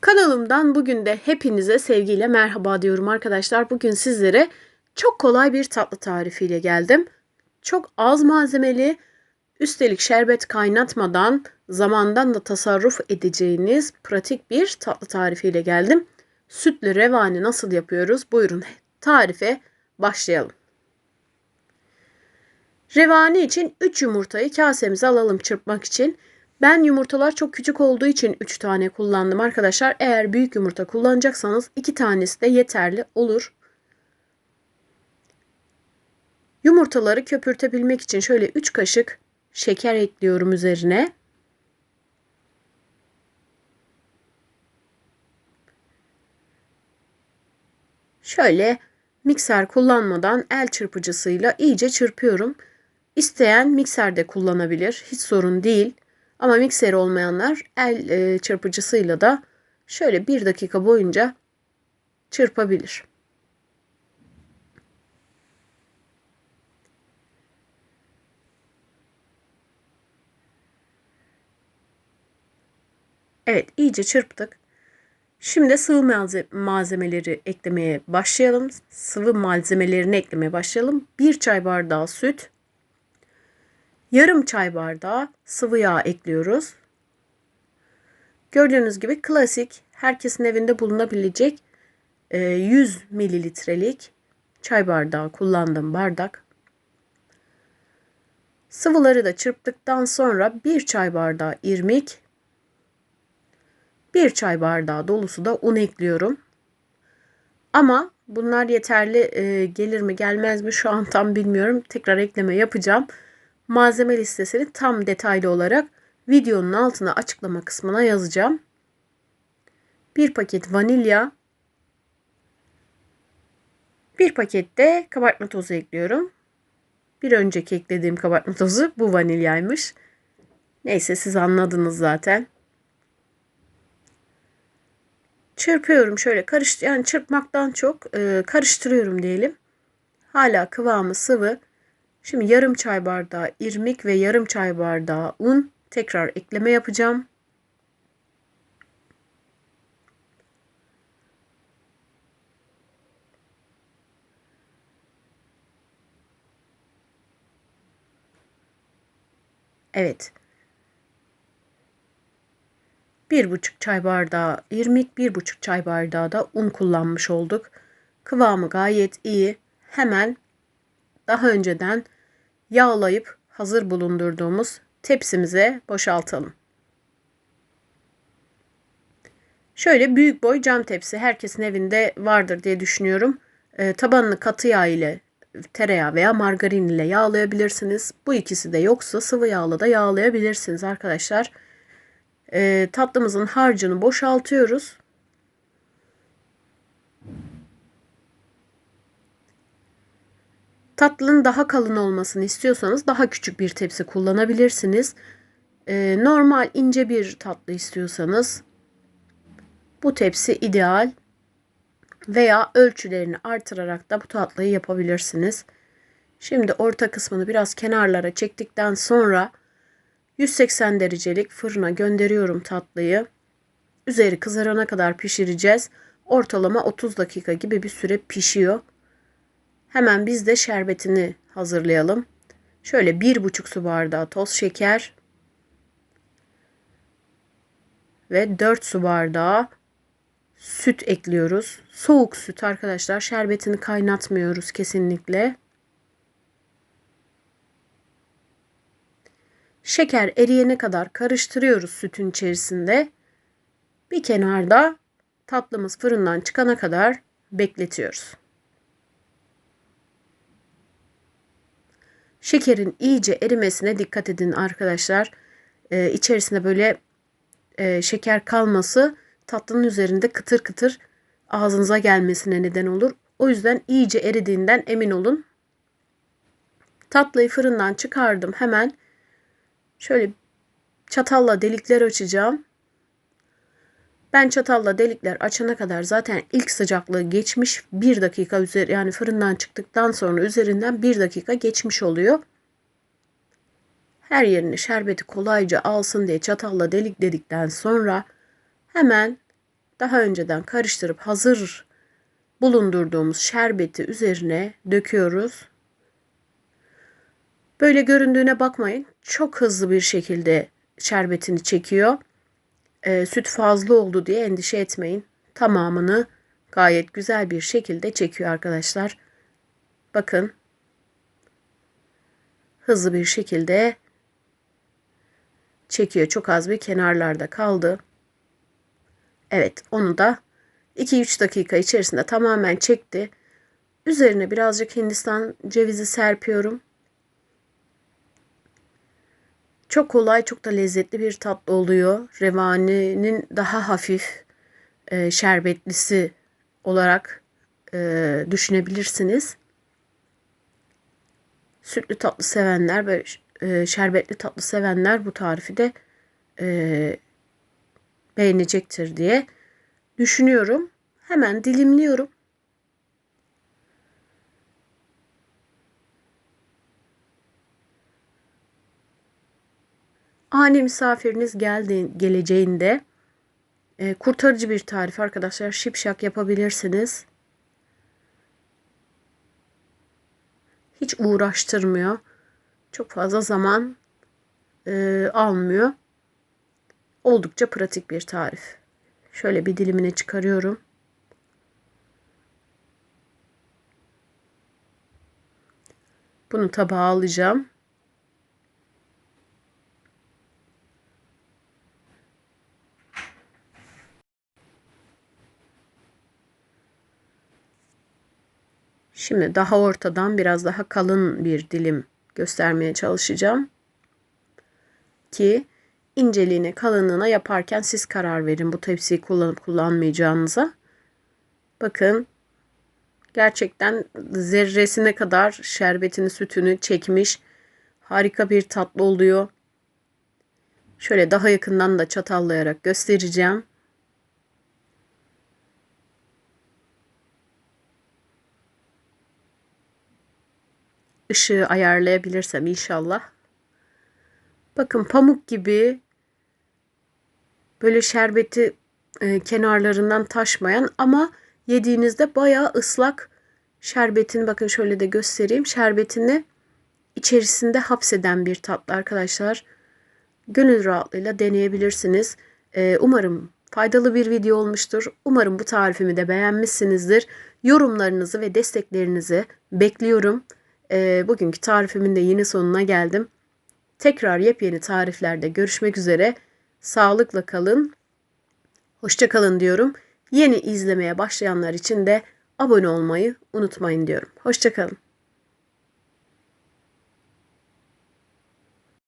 Kanalımdan bugün de hepinize sevgiyle merhaba diyorum arkadaşlar. Bugün sizlere çok kolay bir tatlı tarifiyle geldim. Çok az malzemeli, üstelik şerbet kaynatmadan zamandan da tasarruf edeceğiniz pratik bir tatlı tarifiyle geldim. Sütlü revani nasıl yapıyoruz? Buyurun tarife başlayalım. Revani için 3 yumurtayı kasemize alalım çırpmak için. Ben yumurtalar çok küçük olduğu için 3 tane kullandım arkadaşlar. Eğer büyük yumurta kullanacaksanız 2 tanesi de yeterli olur. Yumurtaları köpürtebilmek için şöyle 3 kaşık şeker ekliyorum üzerine. Şöyle mikser kullanmadan el çırpıcısıyla iyice çırpıyorum. İsteyen mikserde kullanabilir. Hiç sorun değil. Ama mikser olmayanlar el e, çırpıcısıyla da şöyle bir dakika boyunca çırpabilir. Evet iyice çırptık. Şimdi sıvı malzemeleri eklemeye başlayalım. Sıvı malzemelerini eklemeye başlayalım. Bir çay bardağı süt, yarım çay bardağı sıvı yağ ekliyoruz. Gördüğünüz gibi klasik herkesin evinde bulunabilecek 100 e, mililitrelik çay bardağı kullandığım bardak. Sıvıları da çırptıktan sonra bir çay bardağı irmik, bir çay bardağı dolusu da un ekliyorum. Ama bunlar yeterli e, gelir mi gelmez mi şu an tam bilmiyorum. Tekrar ekleme yapacağım malzeme listesini tam detaylı olarak videonun altına açıklama kısmına yazacağım. Bir paket vanilya, bir paket de kabartma tozu ekliyorum. Bir önceki eklediğim kabartma tozu bu vanilyaymış. Neyse siz anladınız zaten. Çırpıyorum şöyle karış yani çırpmaktan çok e, karıştırıyorum diyelim. Hala kıvamı sıvı. Şimdi yarım çay bardağı irmik ve yarım çay bardağı un tekrar ekleme yapacağım. Evet. Bir buçuk çay bardağı irmik, bir buçuk çay bardağı da un kullanmış olduk. Kıvamı gayet iyi. Hemen daha önceden yağlayıp hazır bulundurduğumuz tepsimize boşaltalım. Şöyle büyük boy cam tepsi herkesin evinde vardır diye düşünüyorum. E, tabanını katı yağ ile tereyağı veya margarin ile yağlayabilirsiniz. Bu ikisi de yoksa sıvı yağla da yağlayabilirsiniz arkadaşlar. E, tatlımızın harcını boşaltıyoruz. Tatlının daha kalın olmasını istiyorsanız daha küçük bir tepsi kullanabilirsiniz. Ee, normal ince bir tatlı istiyorsanız bu tepsi ideal veya ölçülerini artırarak da bu tatlıyı yapabilirsiniz. Şimdi orta kısmını biraz kenarlara çektikten sonra 180 derecelik fırına gönderiyorum tatlıyı. Üzeri kızarana kadar pişireceğiz. Ortalama 30 dakika gibi bir süre pişiyor. Hemen biz de şerbetini hazırlayalım. Şöyle bir buçuk su bardağı toz şeker ve 4 su bardağı süt ekliyoruz. Soğuk süt arkadaşlar. Şerbetini kaynatmıyoruz kesinlikle. Şeker eriyene kadar karıştırıyoruz sütün içerisinde. Bir kenarda tatlımız fırından çıkana kadar bekletiyoruz. Şekerin iyice erimesine dikkat edin arkadaşlar. Ee, içerisinde böyle e, şeker kalması tatlının üzerinde kıtır kıtır ağzınıza gelmesine neden olur. O yüzden iyice eridiğinden emin olun. Tatlıyı fırından çıkardım hemen. Şöyle çatalla delikler açacağım. Ben çatalla delikler açana kadar zaten ilk sıcaklığı geçmiş. Bir dakika üzeri yani fırından çıktıktan sonra üzerinden bir dakika geçmiş oluyor. Her yerini şerbeti kolayca alsın diye çatalla delik dedikten sonra hemen daha önceden karıştırıp hazır bulundurduğumuz şerbeti üzerine döküyoruz. Böyle göründüğüne bakmayın. Çok hızlı bir şekilde şerbetini çekiyor. E, süt fazla oldu diye endişe etmeyin. Tamamını gayet güzel bir şekilde çekiyor arkadaşlar. Bakın. Hızlı bir şekilde çekiyor. Çok az bir kenarlarda kaldı. Evet onu da 2-3 dakika içerisinde tamamen çekti. Üzerine birazcık Hindistan cevizi serpiyorum. Çok kolay, çok da lezzetli bir tatlı oluyor. Revaninin daha hafif e, şerbetlisi olarak e, düşünebilirsiniz. Sütlü tatlı sevenler ve e, şerbetli tatlı sevenler bu tarifi de e, beğenecektir diye düşünüyorum. Hemen dilimliyorum. Ani misafiriniz geldi, geleceğinde e, kurtarıcı bir tarif arkadaşlar. Şipşak yapabilirsiniz. Hiç uğraştırmıyor. Çok fazla zaman e, almıyor. Oldukça pratik bir tarif. Şöyle bir dilimine çıkarıyorum. Bunu tabağa alacağım. Şimdi daha ortadan biraz daha kalın bir dilim göstermeye çalışacağım. Ki inceliğine kalınlığına yaparken siz karar verin bu tepsiyi kullanıp kullanmayacağınıza. Bakın gerçekten zerresine kadar şerbetini sütünü çekmiş. Harika bir tatlı oluyor. Şöyle daha yakından da çatallayarak göstereceğim. Işığı ayarlayabilirsem inşallah. Bakın pamuk gibi böyle şerbeti e, kenarlarından taşmayan ama yediğinizde bayağı ıslak şerbetin bakın şöyle de göstereyim. Şerbetini içerisinde hapseden bir tatlı arkadaşlar. Gönül rahatlığıyla deneyebilirsiniz. E, umarım faydalı bir video olmuştur. Umarım bu tarifimi de beğenmişsinizdir. Yorumlarınızı ve desteklerinizi bekliyorum. E, bugünkü tarifimin de yine sonuna geldim. Tekrar yepyeni tariflerde görüşmek üzere. Sağlıkla kalın. Hoşça kalın diyorum. Yeni izlemeye başlayanlar için de abone olmayı unutmayın diyorum. Hoşça kalın.